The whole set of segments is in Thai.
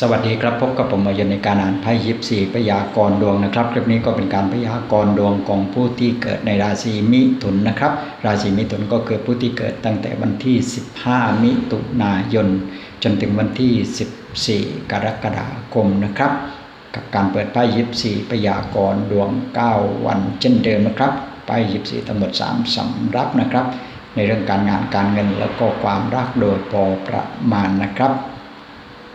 สวัสดีครับพบกับผมมายนในการอ่านไพ่ยิปซีพยากรดวงนะครับคลิปนี้ก็เป็นการพยากรดวงของผู้ที่เกิดในราศีมิถุนนะครับ ราศีมิถุนก็คือผู้ที่เกิดตั้งแต่วันที่ 15 มิถุนายน จนถึงวันที่ 14 กรกฎาคมนะครับ กับการเปิดไพ่ยิปซีพยากรดวง 9 วันเช่นเดิมนะครับไพ่ยิปซีทั้งหมด3สำรับนะครับ ในเรื่องการงานการเงินแล้วก็ความรักโดยพอประมาณนะครับ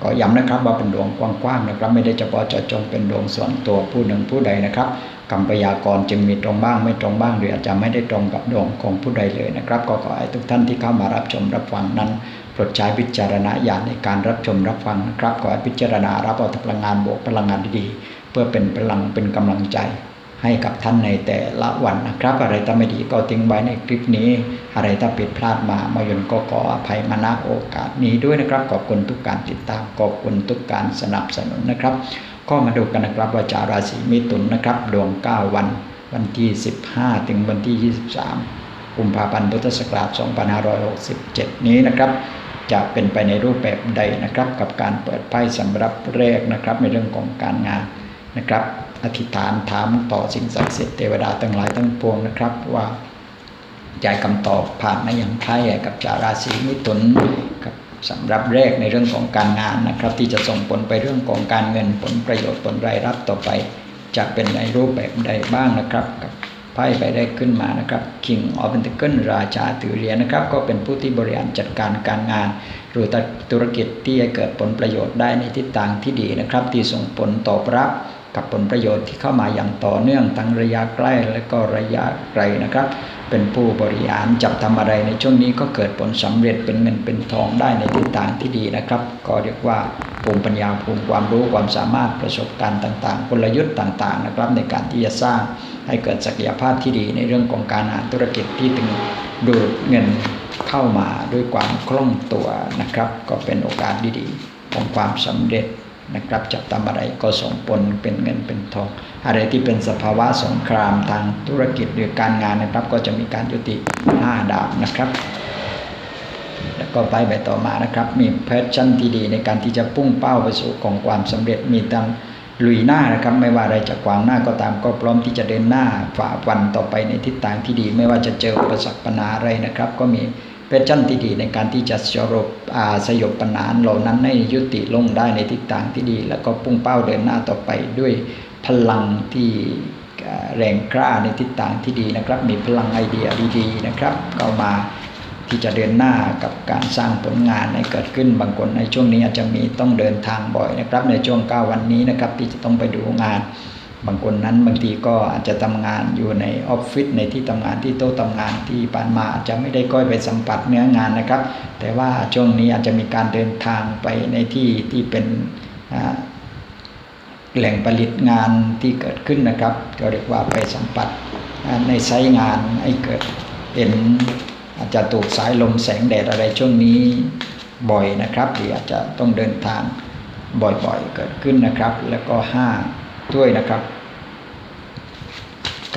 ก็ย้ำนะครับว่าเป็นดวงกว้างๆนะครับ ไม่ได้เฉพาะเจาะจงเป็นดวงส่วนตัวผู้หนึ่งผู้ใดนะครับคำพยากรณ์จึงมีตรงบ้างไม่ตรงบ้าง หรืออาจจะไม่ได้ตรงกับดวงของผู้ใดเลยนะครับ ก็ขอให้ทุกท่านที่เข้ามารับชมรับฟังนั้นโปรดใช้วิจารณญาณในการรับชมรับฟังนะครับ ขอให้พิจารณารับเอาพลังงานบวกพลังงานดีๆเพื่อเป็นพลังเป็นกำลังใจ ให้กับท่านในแต่ละวันนะครับ อะไรถ้าไม่ดีก็ทิ้งไว้ในคลิปนี้ อะไรถ้าผิดพลาดมามายนก็ขออภัยมาณโอกาสนี้ด้วยนะครับ ขอบคุณทุกการติดตามขอบคุณทุกการสนับสนุนนะครับ ก็มาดูกันนะครับว่าจาราศีมิถุนนะครับดวง 9 วัน วันที่ 15 ถึงวันที่ 23กุมภาพันธ์พุทธศักราช 2567 นี้นะครับจะเป็นไปในรูปแบบใดนะครับ กับการเปิดไพ่สำหรับแรกนะครับในเรื่องของการงานนะครับ อธิษฐานถามต่อสิ่งศักดิ์สิทธิ์เทวดาทั้งหลายทั้งปวงนะครับ ว่าจ่ายคำตอบผ่านมาอย่างไพ่กับจาราศีมิถุนกับสำหรับแรกในเรื่องของการงานนะครับ ที่จะส่งผลไปเรื่องของการเงินผลประโยชน์ผลรายรับต่อไปจะเป็นในรูปแบบใดบ้างนะครับกับไพ่ไปได้ขึ้นมานะครับ King of Pentacle ราชาถือเหรียญนะครับ ก็เป็นผู้ที่บริหารจัดการการงาน หรือธุรกิจที่จะเกิดผลประโยชน์ได้ในทิศทางที่ดีนะครับ ที่ส่งผลตอบรับ กับผลประโยชน์ที่เข้ามาอย่างต่อเนื่องทั้งระยะใกล้และก็ระยะไกลนะครับ เป็นผู้บริหารจับทำอะไรในช่วงนี้ก็เกิดผลสำเร็จเป็นเงินเป็นทองได้ในทิศทางที่ดีนะครับ ก็เรียกว่าภูมิปัญญาภูมิความรู้ความสามารถประสบการณ์ต่างๆ กลยุทธ์ต่างๆนะครับ ในการที่จะสร้างให้เกิดศักยภาพที่ดีในเรื่องของการหาธุรกิจที่ถึงดูดเงินเข้ามาด้วยความคล่องตัวนะครับ ก็เป็นโอกาสดีๆของความสำเร็จ นะครับจับทำอะไรก็ส่งผลเป็นเงินเป็นทอง อะไรที่เป็นสภาวะสงครามทางธุรกิจหรือการงานนะครับ ก็จะมีการยุติห้าดาบนะครับ แล้วก็ไปไปต่อมานะครับ มีแพชชั่นที่ดีในการที่จะพุ่งเป้าไปสู่ของความสำเร็จมีตั้งลุยหน้านะครับไม่ว่าอะไรจะขวางหน้าก็ตามก็พร้อมที่จะเดินหน้าฝ่าฟันต่อไปในทิศทางที่ดี ไม่ว่าจะเจออุปสรรคปัญหาอะไรนะครับ ก็มี เพชชั่นที่ดีในการที่จะสรบอาสยบปัญหาเหล่านั้นให้ยุติลงได้ในทิศทางที่ดี แล้วก็พุ่งเป้าเดินหน้าต่อไปด้วยพลังที่แรงกล้าในทิศทางที่ดีนะครับ มีพลังไอเดียดีๆนะครับเข้ามาที่จะเดินหน้ากับการสร้างผลงานให้เกิดขึ้นบางคนในช่วงนี้อาจจะมีต้องเดินทางบ่อยนะครับ ในช่วง9วันนี้นะครับที่จะต้องไปดูงาน บางคนนั้นบางทีก็อาจจะทำงานอยู่ในออฟฟิศในที่ทำงานที่โต๊ะทำงานที่ผ่านมาอาจจะไม่ได้ก้อยไปสัมผัสเนื้องานนะครับ แต่ว่าช่วงนี้อาจจะมีการเดินทางไปในที่ที่เป็นแหล่งผลิตงานที่เกิดขึ้นนะครับก็เรียกว่าไปสัมผัสในไซต์งานให้เกิดเป็นอาจจะถูกสายลมแสงแดดอะไรช่วงนี้บ่อยนะครับหรืออาจจะต้องเดินทางบ่อยๆเกิดขึ้นนะครับ แล้วก็ห้า ด้วยนะครับ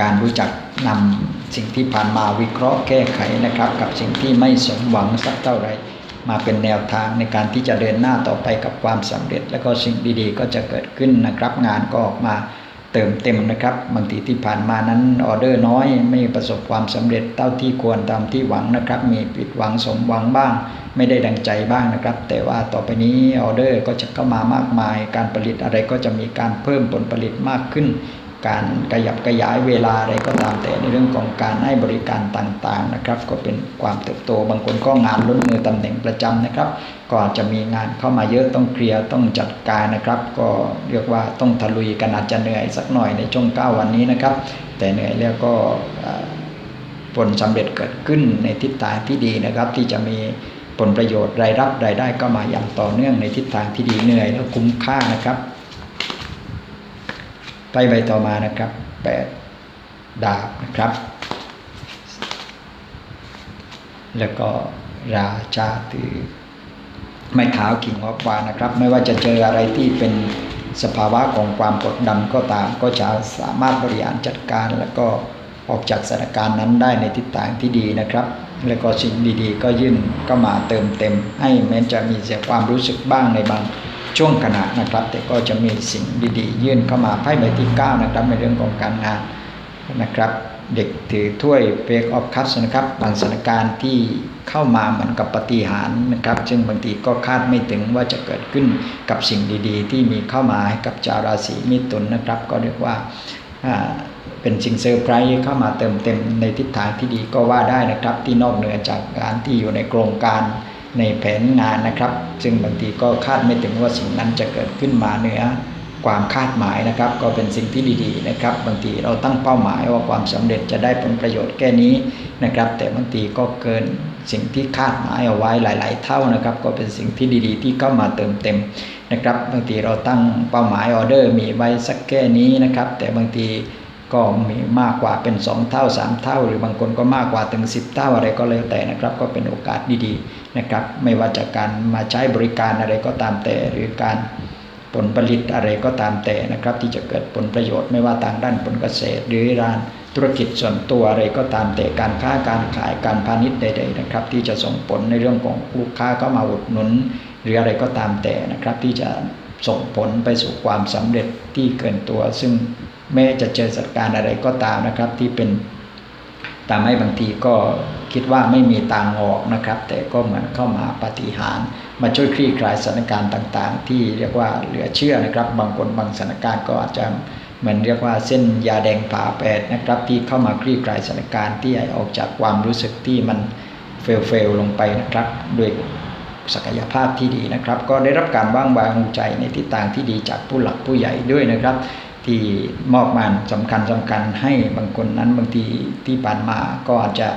การรู้จักนำสิ่งที่ผ่านมาวิเคราะห์แก้ไขนะครับ กับสิ่งที่ไม่สมหวังสักเท่าไรมาเป็นแนวทางในการที่จะเดินหน้าต่อไปกับความสำเร็จ แล้วก็สิ่งดีๆ ก็จะเกิดขึ้นนะครับ งานก็ออกมา เติมเต็มนะครับบางทีที่ผ่านมานั้นออเดอร์น้อย ไม่ประสบความสำเร็จเท่าที่ควรตามที่หวังนะครับ มีผิดหวังสมหวังบ้าง ไม่ได้ดังใจบ้างนะครับ แต่ว่าต่อไปนี้ออเดอร์ก็จะเข้ามามากมาย การผลิตอะไรก็จะมีการเพิ่มผลผลิตมากขึ้น การขยับขยายเวลาอะไรก็ตามแต่ในเรื่องของการให้บริการต่างๆนะครับ ก็เป็นความเติบโตบางคนก็งานล้นมือตำแหน่งประจำนะครับ ก็จะมีงานเข้ามาเยอะต้องเคลียร์ต้องจัดการนะครับ ก็เรียกว่าต้องทะลุยกันอาจจะเหนื่อยสักหน่อยในช่วง9วันนี้นะครับ แต่เหนื่อยแล้วก็ผลสำเร็จเกิดขึ้นในทิศทางที่ดีนะครับ ที่จะมีผลประโยชน์รายรับรายได้ก็มาอย่างต่อเนื่องในทิศทางที่ดีเหนื่อยแล้วคุ้มค่านะครับ ไปใบต่อมานะครับแปดดาบนะครับ แล้วก็ราชาตือไม่ขาวกิ่งวับวานะครับ ไม่ว่าจะเจออะไรที่เป็นสภาวะของความกดดันก็ตาม ก็จะสามารถบริหารจัดการ แล้วก็ออกจากสถานการณ์นั้นได้ในทิศทางที่ดีนะครับ แล้วก็สิ่งดีๆ ก็ยื่นก็มาเติมเต็ม ให้แม้จะมีเสียความรู้สึกบ้างในบาง ช่วงขณะนะครับ แต่ก็จะมีสิ่งดีๆ ยื่นเข้ามาไพ่ใบที่ 9 นะครับ ในเรื่องของการงานนะครับ เด็กถือถ้วยเฟกออฟคัพนะครับบางสถานการณ์ที่เข้ามาเหมือนกับปฏิหารนะครับ ซึ่งบางทีก็คาดไม่ถึงว่าจะเกิดขึ้นกับสิ่งดีๆ ที่มีเข้ามาให้กับชาวราศีมิถุนนะครับ ก็เรียกว่าเป็นสิ่งเซอร์ไพรส์เข้ามาเติมเต็มในทิศทางที่ดีก็ว่าได้นะครับ ที่นอกเหนือจากการที่อยู่ในโครงการ ในแผนงานนะครับ ซึ่งบางทีก็คาดไม่ถึงว่าสิ่งนั้นจะเกิดขึ้นมาเหนือความคาดหมายนะครับ ก็เป็นสิ่งที่ดีๆนะครับ บางทีเราตั้งเป้าหมายว่าความสำเร็จจะได้ผลประโยชน์แค่นี้นะครับ แต่บางทีก็เกินสิ่งที่คาดหมายเอาไว้หลาย ๆ เท่านะครับ ก็เป็นสิ่งที่ดีๆ ที่เข้ามาเติมเต็มนะครับ บางทีเราตั้งเป้าหมายออเดอร์มีไว้สักแค่นี้นะครับ แต่บางที ก็มีมากกว่าเป็น2เท่า3 เท่า หรือบางคนก็มากกว่าถึง 10 เท่าอะไรก็แล้วแต่นะครับ ก็เป็นโอกาสดีๆนะครับ ไม่ว่าจากการมาใช้บริการอะไรก็ตามแต่ หรือการผลผลิตอะไรก็ตามแต่นะครับ ที่จะเกิดผลประโยชน์ไม่ว่าทางด้านผลเกษตร หรือร้านธุรกิจส่วนตัวอะไรก็ตามแต่การค้าการขายการพาณิชย์ใด ๆนะครับ ที่จะส่งผลในเรื่องของลูกค้าเข้ามาอุดหนุน หรืออะไรก็ตามแต่นะครับ ที่จะส่งผลไปสู่ความสำเร็จที่เกินตัวซึ่ง แม้จะเจอสถานการณ์อะไรก็ตามนะครับ ที่เป็นตามให้บางทีก็คิดว่าไม่มีทางออกนะครับ แต่ก็เหมือนเข้ามาปฏิหาร มาช่วยคลี่คลายสถานการณ์ต่างๆ ที่เรียกว่าเหลือเชื่อนะครับ บางคนบางสถานการณ์ก็อาจจะเหมือนเรียกว่าเส้นยาแดงผ่าแปดนะครับ ที่เข้ามาคลี่คลายสถานการณ์ที่ให้ออกจากความรู้สึกที่มันเฟลเฟลลงไปนะครับด้วยศักยภาพที่ดีนะครับ ก็ได้รับการว่างวางใจในทิศทางที่ดีจากผู้หลักผู้ใหญ่ด้วยนะครับ ที่มอบมานสำคัญสำคัญให้บางคนนั้นบางทีที่ผ่านมาก็อาจจะ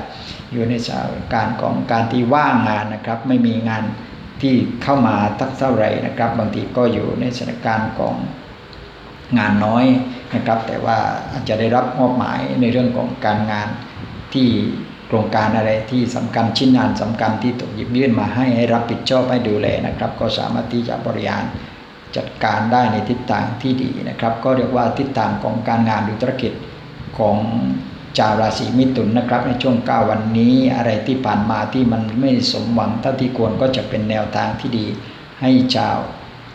อยู่ในสถานการณ์ของการที่ว่างงานนะครับ ไม่มีงานที่เข้ามาตักเท่าไรนะครับ บางทีก็อยู่ในสถานการณ์ของงานน้อยนะครับ แต่ว่าอาจจะได้รับมอบหมายในเรื่องของการงานที่โครงการอะไรที่สำคัญชิ้นงานสำคัญที่ถูกหยิบยื่นมาให้ให้รับผิดชอบให้ดูแลนะครับ ก็สามารถที่จะบริหาร จัดการได้ในทิศทางที่ดีนะครับ ก็เรียกว่าทิศทางของการงานหรือธุรกิจของชาวราศีมิถุนนะครับ ในช่วง 9 วันนี้อะไรที่ผ่านมาที่มันไม่สมหวังเท่าที่ควรก็จะเป็นแนวทางที่ดี ให้ชาว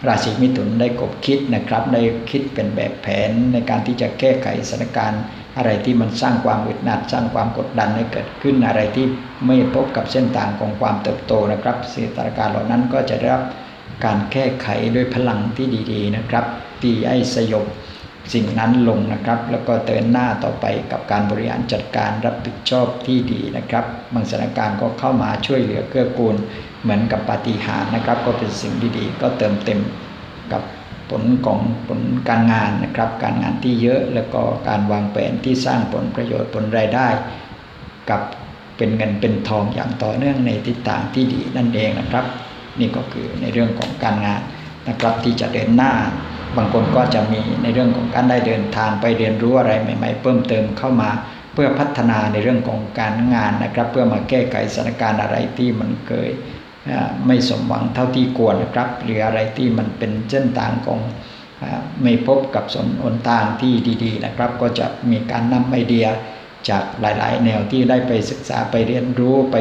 ราศีมิถุนได้กบคิดนะครับ ได้คิดเป็นแบบแผนในการที่จะแก้ไขสถานการณ์อะไรที่มันสร้างความอึดอัดสร้างความกดดันให้เกิดขึ้นอะไรที่ไม่พบกับเส้นทางของความเติบโตนะครับสถานการณ์เหล่านั้นก็จะได้รับ การแก้ไขด้วยพลังที่ดีๆนะครับที่ให้สยบสิ่งนั้นลงนะครับ แล้วก็เดินหน้าต่อไปกับการบริหารจัดการรับผิดชอบที่ดีนะครับบางสถานการณ์ก็เข้ามาช่วยเหลือเกื้อกูล เหมือนกับปาฏิหาริย์นะครับ ก็เป็นสิ่งดีๆ ก็เติมเต็มกับผลของผลการงานนะครับ การงานที่เยอะแล้วก็การวางแผนที่สร้างผลประโยชน์ผลรายได้ กับเป็นเงินเป็นทองอย่างต่อเนื่องในทิศทางที่ดีนั่นเองนะครับ นี่ก็คือในเรื่องของการงานนะครับที่จะเดินหน้า บางคนก็จะมีในเรื่องของการได้เดินทางไปเรียนรู้อะไรใหม่ ๆ เพิ่มเติมเข้ามาเพื่อพัฒนาในเรื่องของการงานนะครับ เพื่อมาแก้ไขสถานการณ์อะไรที่มันเคยไม่สมหวังเท่าที่ควรนะครับ หรืออะไรที่มันเป็นเส้นทางของไม่พบกับสนอนทางที่ดี ๆ นะครับ ก็จะมีการนำไอเดีย จากหลาย ๆ แนวที่ได้ไปศึกษาไปเรียนรู้ไป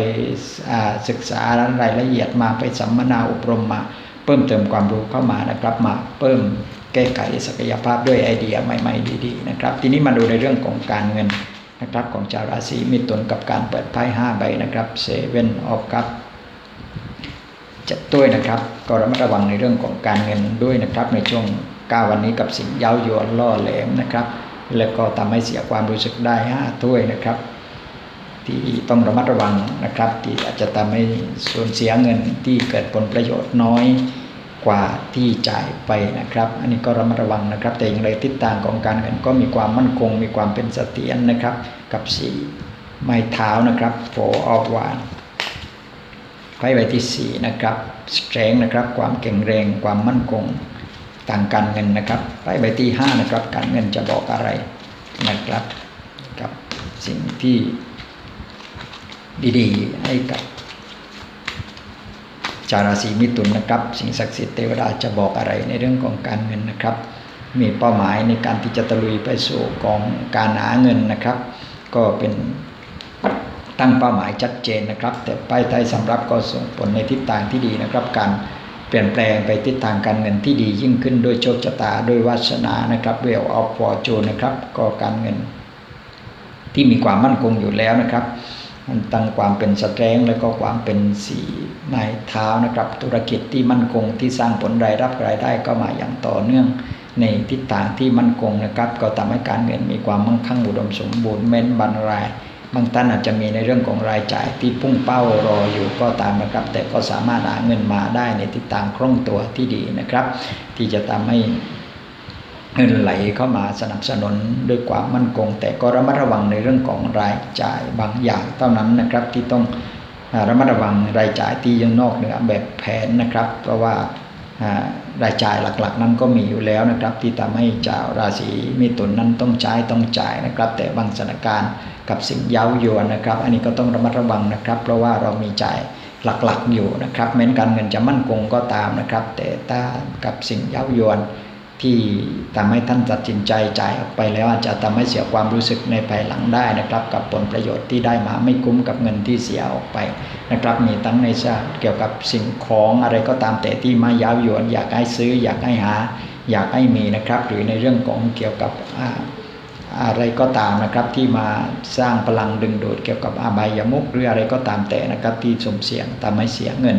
ศึกษารายละเอียดมาไปสัมมนาอบรมมา เพิ่มเติมความรู้เข้ามานะครับมาเพิ่มแก้ไขศักยภาพด้วยไอเดียใหม่ ๆ ดีๆนะครับ ทีนี้มาดูในเรื่องของการเงินนะครับของชาวราศีมิถุนกับการเปิดไพ่ห้าใบนะครับเซเว่นออฟคัพจัดด้วยนะครับก็ระมัดระวังในเรื่องของการเงินด้วยนะครับ ในช่วง9วันนี้กับสิ่งเย้ายวนล่อแหลมนะครับ แล้วก็ทำให้เสียความรู้สึกได้5ถ้วยนะครับ ที่ต้องระมัดระวังนะครับ ที่อาจจะทำให้สูญเสียเงินที่เกิดผลประโยชน์น้อยกว่าที่จ่ายไปนะครับ อันนี้ก็ระมัดระวังนะครับ แต่อย่างไรทิศทางของการเงินก็มีความมั่นคง มีความเป็นเสถียรนะครับ กับสีไม้เท้านะครับโฟออฟวานไพ่ใบที่4นะครับสเตรงนะครับ ความแข็งแรง ความมั่นคง ทางการเงินนะครับไพ่ใบที่5นะครับ การเงินจะบอกอะไรนะครับกับสิ่งที่ดีๆ ให้กับชาวราศีมิถุนนะครับ สิ่งศักดิ์สิทธิ์เทวดาจะบอกอะไรในเรื่องของการเงินนะครับ มีเป้าหมายในการที่จะตะลุยไปสู่กองการหาเงินนะครับ ก็เป็นตั้งเป้าหมายชัดเจนนะครับ แต่ป้ายใต้สำรับก็ส่งผลในทิศทางที่ดีนะครับ การ เปลี่ยนแปลงไปทิศทางการเงินที่ดียิ่งขึ้นด้วยโชคชะตาด้วยวาสนานะครับเวลออฟฟอร์จูนะครับ ก็การเงิน ที่มีความมั่นคงอยู่แล้วนะครับ มันตั้งความเป็นสแตรงแล้วก็ความเป็นสีนายเท้านะครับ ธุรกิจที่มั่นคงที่สร้างผลรายรับรายได้ก็มาอย่างต่อเนื่องในทิศทางที่มั่นคงนะครับ ก็ทำให้การเงินมีความมั่งคั่งอุดมสมบูรณ์เม้นบรรราย บางท่านอาจจะมีในเรื่องของรายจ่ายที่พุ่งเป้ารออยู่ก็ตามนะครับ แต่ก็สามารถหาเงินมาได้ในทิศทางคล่องตัวที่ดีนะครับ ที่จะทำให้เงินไหลเข้ามาสนับสนุนด้วยความมั่นคง แต่ก็ระมัดระวังในเรื่องของรายจ่ายบางอย่างเท่านั้นนะครับที่ต้องระมัดระวังรายจ่ายที่ยังนอกเหนือแบบแผนนะครับ เพราะว่า รายจ่ายหลักๆ นั้นก็มีอยู่แล้วนะครับ ที่ทำให้เจ้าราศีมิถุนนั้นต้องใช้ต้องจ่ายนะครับ แต่บางสถานการณ์กับสิ่งเย้ายวนนะครับ อันนี้ก็ต้องระมัดระวังนะครับ เพราะว่าเรามีจ่ายหลักๆอยู่นะครับแม้นการเงินจะมั่นคงก็ตามนะครับ แต่ถ้ากับสิ่งเย้ายวน ที่ทำให้ท่านตัดสินใจจ่ายออกไปแล้วอาจจะทำให้เสียความรู้สึกในภายหลังได้นะครับ กับผลประโยชน์ที่ได้มาไม่คุ้มกับเงินที่เสียออกไปนะครับ มีทั้งในชาติเกี่ยวกับสิ่งของอะไรก็ตามแต่ที่มายาวยวนอยากให้ซื้ออยากให้หา อยากให้มีนะครับ หรือในเรื่องของเกี่ยวกับอะไรก็ตามนะครับที่มาสร้างพลังดึงดูดเกี่ยวกับอบายามุกหรืออะไรก็ตามแต่นะครับที่สมเสียงทำให้เสียเงิน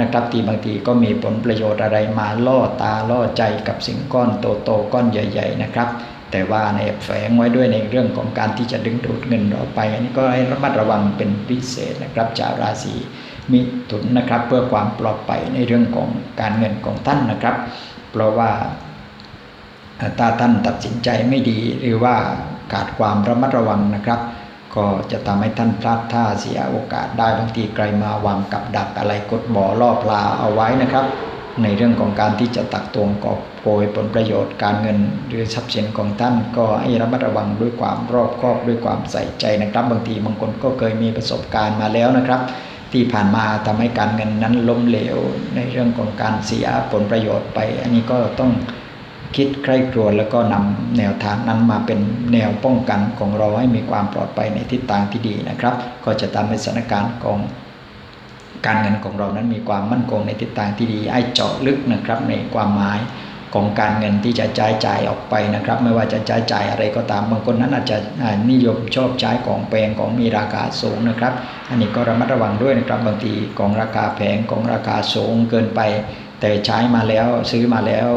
นะครับที่บางทีก็มีผลประโยชน์อะไรมาล่อตาล่อใจกับสิ่งก้อนโตๆก้อนใหญ่ ๆ นะครับ แต่ว่าในแฝงไว้ด้วยในเรื่องของการที่จะดึงดูดเงินเราไปอันนี้ก็ให้ระมัดระวังเป็นพิเศษนะครับจากราศีมิถุนนะครับเพื่อความปลอดภัยในเรื่องของการเงินของท่านนะครับ เพราะว่าถ้าท่านตัดสินใจไม่ดีหรือว่าขาดความระมัดระวังนะครับ ก็จะทำให้ท่านพลาดท่าเสียโอกาสได้บางทีใครมาวางกับดักอะไรกดบ่อล่อปลาเอาไว้นะครับ ในเรื่องของการที่จะตักตวงกอบโกยผลประโยชน์การเงิน หรือทรัพย์สินของท่าน ก็ให้ระมัดระวังด้วยความรอบคอบด้วยความใส่ใจนะครับ บางทีบางคนก็เคยมีประสบการณ์มาแล้วนะครับ ที่ผ่านมาทำให้การเงินนั้นล้มเหลว ในเรื่องของการเสียผลประโยชน์ไป อันนี้ก็ต้อง คิดใคร่ครวญแล้วก็นำแนวทางนั้นมาเป็นแนวป้องกันของเราให้มีความปลอดภัยในทิศทางที่ดีนะครับ ก็จะทำให้สถานการณ์ของการเงินของเรานั้นมีความมั่นคงในทิศทางที่ดีไอ้เจาะลึกนะครับในความหมายของการเงินที่จะจ่ายจ่ายออกไปนะครับ ไม่ว่าจะจ่ายจ่ายอะไรก็ตามบางคนนั้นอาจจะนิยมชอบใช้ของแพงของมีราคาสูงนะครับ อันนี้ก็ระมัดระวังด้วยนะครับบางทีของราคาแพงของราคาสูงเกินไป แต่ใช้มาแล้วซื้อมาแล้ว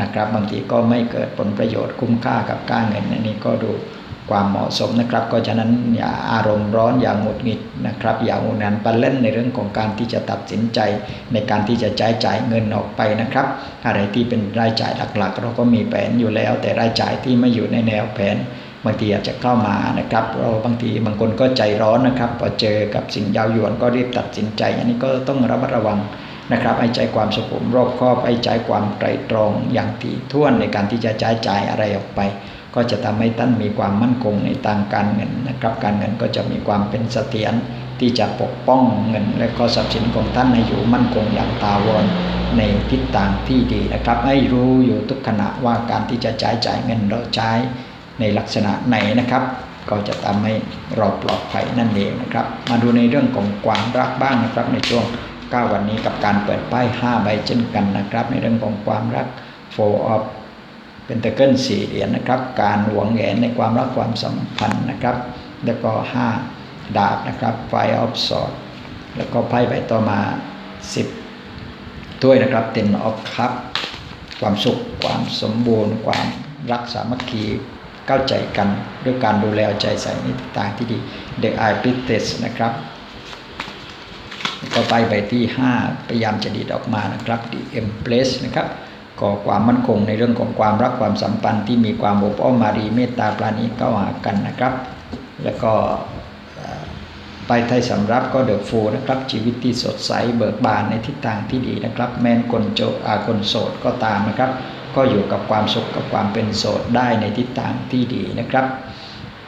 นะครับ บางทีก็ไม่เกิดผลประโยชน์คุ้มค่ากับก้าเงินอันนี้ก็ดูความเหมาะสมนะครับ ก็ฉะนั้นอย่าอารมณ์ร้อนอย่างหงุดหงิดนะครับ อย่าหุนันปันเล่นในเรื่องของการที่จะตัดสินใจ ในการที่จะใช้จ่ายเงินออกไปนะครับ อะไรที่เป็นรายจ่ายหลักๆ เราก็มีแผนอยู่แล้ว แต่รายจ่ายที่ไม่อยู่ในแนวแผนบางทีอาจจะเข้ามานะครับเราบางทีบางคนก็ใจร้อนนะครับพอเจอกับสิ่งยาวยวนก็รีบตัดสินใจ อันนี้ก็ต้องระมัดระวัง นะครับไอ้ใจความสุขุมรอบครอบไอ้ใจความไตรตรองอย่างถี่ถ้วนในการที่จะใช้จ่ายอะไรออกไป ก็จะทำให้ท่านมีความมั่นคงในทางการเงินนะครับ การเงินก็จะมีความเป็นเสถียรที่จะปกป้องเงิน และก็ทรัพย์สินของท่านให้อยู่มั่นคงอย่างตาวรในทิศทางที่ดีนะครับ ให้รู้อยู่ทุกขณะว่าการที่จะใช้จ่ายเงินเราใช้ในลักษณะไหนนะครับ ก็จะทำให้เราปลอดภัยนั่นเองนะครับ มาดูในเรื่องของความรักบ้างนะครับในช่วง 9 วันนี้กับการเปิดป้าย 5 ใบเช่นกันนะครับ ในเรื่องของความรัก four of pentacle สี่เหรียญนะครับ การหวงแหนในความรักความสัมพันธ์นะครับ แล้วก็ 5 ดาบนะครับ five of sword แล้วก็ไพ่ใบต่อมา 10 ถ้วยนะครับ ten of cup ความสุขความสมบูรณ์ ความรักสามัคคีเข้าใจกันด้วยการดูแลใจใส่ในต่างที่ดี The Eye p i t e s นะครับ ก็ไปใบที่ 5 พยายามจะดีดออกมานะครับ the empress นะครับก่อความมั่นคงในเรื่องของความรักความสัมพันธ์ที่มีความอบอ้อมมารีเมตตาปราณีเข้าหากันนะครับ แล้วก็ไปไทยสำรับก็เดอะฟูนะครับ ชีวิตที่สดใสเบิกบานในทิศทางที่ดีนะครับ แม้นคนโจอาคนโสดก็ตามนะครับ ก็อยู่กับความสุขกับความเป็นโสดได้ในทิศทางที่ดีนะครับ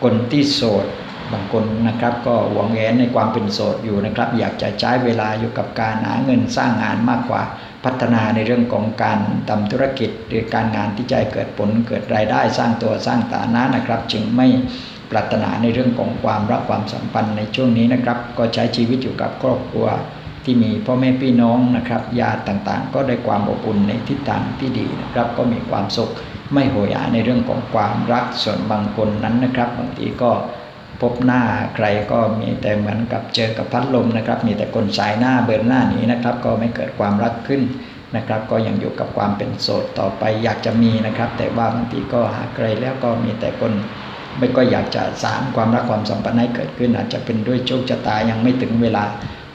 คนที่โสด บางคนนะครับ ก็หวงแหนในความเป็นโสดอยู่นะครับ อยากจะใช้เวลาอยู่กับการหาเงินสร้างงานมากกว่าพัฒนาในเรื่องของการทำธุรกิจ หรือการงานที่จะเกิดผลเกิดรายได้สร้างตัวสร้างฐานะนะครับ จึงไม่ปรารถนาในเรื่องของความรักความสัมพันธ์ในช่วงนี้นะครับ ก็ใช้ชีวิตอยู่กับครอบครัวที่มีพ่อแม่พี่น้องนะครับญาติต่างๆ ก็ได้ความอบอุ่นในทิศทางที่ดีนะครับ ก็มีความสุขไม่โหยหาในเรื่องของความรักส่วนบางคนนั้นนะครับบางทีก็ พบหน้าใครก็มีแต่เหมือนกับเจอกับพัดลมนะครับ มีแต่คนสายหน้าเบิร์นหน้านี้นะครับ ก็ไม่เกิดความรักขึ้นนะครับ ก็ยังอยู่กับความเป็นโสดต่อไปอยากจะมีนะครับ แต่ว่าบางทีก็หาใครแล้วก็มีแต่คนไม่ก็อยากจะสารความรักความสัมพันธ์ให้เกิดขึ้น อาจจะเป็นด้วยโชคชะตายังไม่ถึงเวลา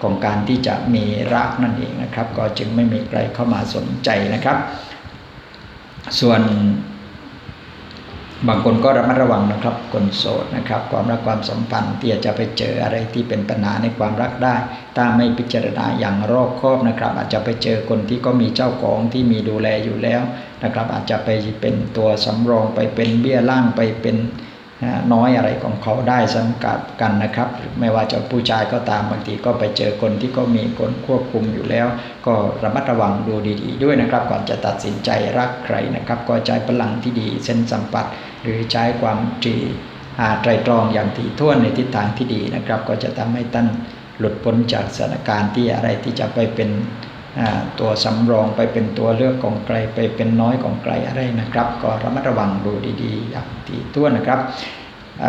ของการที่จะมีรักนั่นเองนะครับ ก็จึงไม่มีใครเข้ามาสนใจนะครับ ส่วน บางคนก็ระมัดระวังนะครับคนโสดนะครับ ความรักความสัมพันธ์ที่อาจจะไปเจออะไรที่เป็นปัญหาในความรักได้ ถ้าไม่พิจารณาอย่างรอบคอบนะครับ อาจจะไปเจอคนที่ก็มีเจ้าของที่มีดูแลอยู่แล้วนะครับ อาจจะไปเป็นตัวสำรองไปเป็นเบี้ยล่างไปเป็น น้อยอะไรของเขาได้สำกับกันนะครับ ไม่ว่าจะผู้ชายก็ตามบางทีก็ไปเจอคนที่ก็มีคนควบคุมอยู่แล้ว ก็ระมัดระวังดูดีๆ ด้วยนะครับ ก่อนจะตัดสินใจรักใครนะครับ ก็ใช้พลังที่ดีเส้นสัมผัส หรือใช้ความตรีไตรตรองอย่างถี่ถ้วนในทิศทางที่ดีนะครับ ก็จะทำให้ท่านหลุดพ้นจากสถานการณ์ที่อะไรที่จะไปเป็น ตัวสำรองไปเป็นตัวเลือกของไกลไปเป็นน้อยของไกลอะไรนะครับ ก็ระมัดระวังดูดีๆอย่างถี่ถ้วนะครับ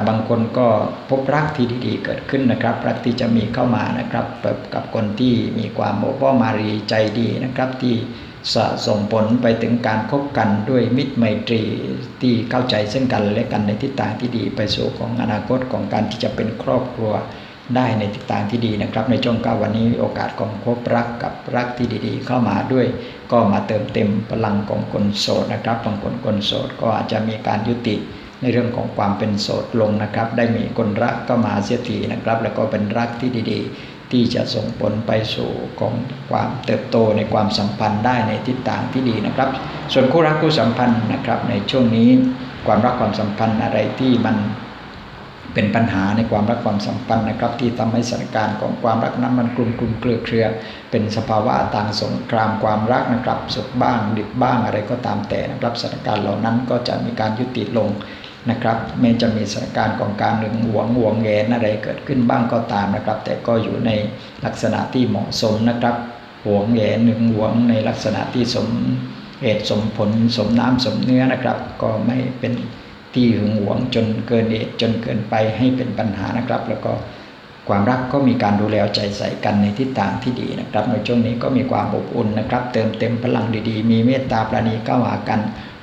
บางคนก็พบรักที่ดีๆเกิดขึ้นนะครับรักที่จะมีเข้ามานะครับกับคนที่มีความโมพ่อมารีใจดีนะครับ ที่สะส่งผลไปถึงการคบกันด้วยมิตรไมตรีที่เข้าใจซึ่งกันและกันในทิศทางที่ดีไปสู่ของอนาคตของการที่จะเป็นครอบครัว ได้ในทิศทางที่ดีนะครับ ในช่วงก้าวันนี้โอกาสของพบรักกับรักที่ดีๆ เข้ามาด้วย ก็มาเติมเต็มพลังของคนโสดนะครับบางคนคนโสดก็อาจจะมีการยุติในเรื่องของความเป็นโสดลงนะครับ ได้มีคนรักก็มาเสียทีนะครับ แล้วก็เป็นรักที่ดีๆ ที่จะส่งผลไปสู่ของความเติบโตในความสัมพันธ์ได้ในทิศทางที่ดีนะครับ ส่วนคู่รักคู่สัมพันธ์นะครับ ในช่วงนี้ความรักความสัมพันธ์อะไรที่มัน เป็นปัญหาในความรักความสัมพันธ์นะครับ ที่ทำให้สถานการณ์ของความรักนั้นมันกลุ่มกลุ่มเครือเครือ เป็นสภาวะต่างสงครามความรักนะครับสุขบ้างดิบบ้างอะไรก็ตามแต่นะครับสถานการณ์เหล่านั้นก็จะมีการยุติลงนะครับแม้จะมีสถานการณ์ของการหึงหวงหวงแงนอะไรเกิดขึ้นบ้างก็ตามนะครับ แต่ก็อยู่ในลักษณะที่เหมาะสมนะครับหวงแงนหึงหวงในลักษณะที่สมเหตุสมผลสมน้ำสมเนื้อนะครับ ก็ไม่เป็น ที่หึงหวงจนเกินเหตุจนเกินไปให้เป็นปัญหานะครับ แล้วก็ความรักก็มีการดูแลใจใส่กันในทิศทางที่ดีนะครับ ในช่วงนี้ก็มีความอบอุ่นนะครับ เติมเต็มพลังดีๆ มีเมตตาปราณีเข้าหากัน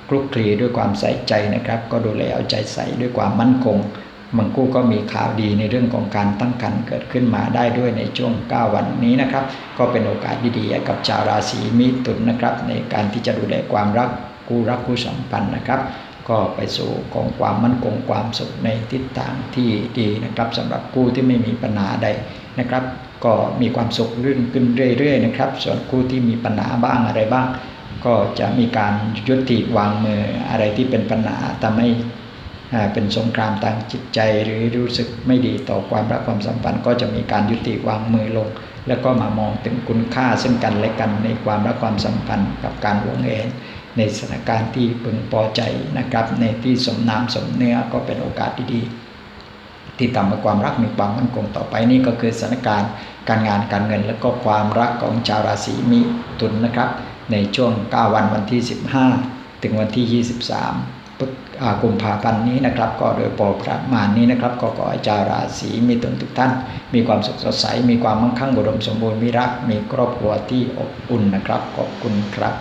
คลุกคลีด้วยความใส่ใจนะครับ ก็ดูแลเอาใจใส่ด้วยความมั่นคงบางคู่ก็มีข่าวดีในเรื่องของการตั้งครรภ์เกิดขึ้นมาได้ด้วยในช่วง 9 วันนี้นะครับ ก็เป็นโอกาสดีๆกับชาวราศีมิถุนนะครับ ในการที่จะดูแลความรักคู่รักคู่สัมพันธ์นะครับ ก็ไปสู่ของความมั่นคงความสุขในทิศทางที่ดีนะครับสำหรับคู่ที่ไม่มีปัญหาใดนะครับ ก็มีความสุขรื่นขึ้นเรื่อยๆนะครับ ส่วนคู่ที่มีปัญหาบ้างอะไรบ้าง ก็จะมีการยุติวางมืออะไรที่เป็นปัญหาทำให้เป็นสงครามทางจิตใจหรือรู้สึกไม่ดีต่อความรักความสัมพันธ์ ก็จะมีการยุติวางมือลง แล้วก็มามองถึงคุณค่าซึ่งกันและกันในความรักความสัมพันธ์กับการหวงแหน ในสถานการณ์ที่พึงพอใจนะครับ ในที่สมน้ำสมเนื้อก็เป็นโอกาสดีๆที่ทำให้ความรักมีความมั่นคงต่อไปนี่ก็คือสถานการณ์การงานการเงิน และก็ความรักของชาวราศีมิถุนนะครับ ในช่วง 9 วันวันที่ 15 ถึงวันที่ 23กุมภาพันธ์นี้นะครับก็โดยปรประมาณนี้นะครับก็ขอให้จาราศีมีตนทุกท่าน มีความสุขสดใส มีความมั่งคั่งบุดมสมบูรณ์มีรัก มีครอบครัวที่อบอุ่นนะครับขอบคุณครับ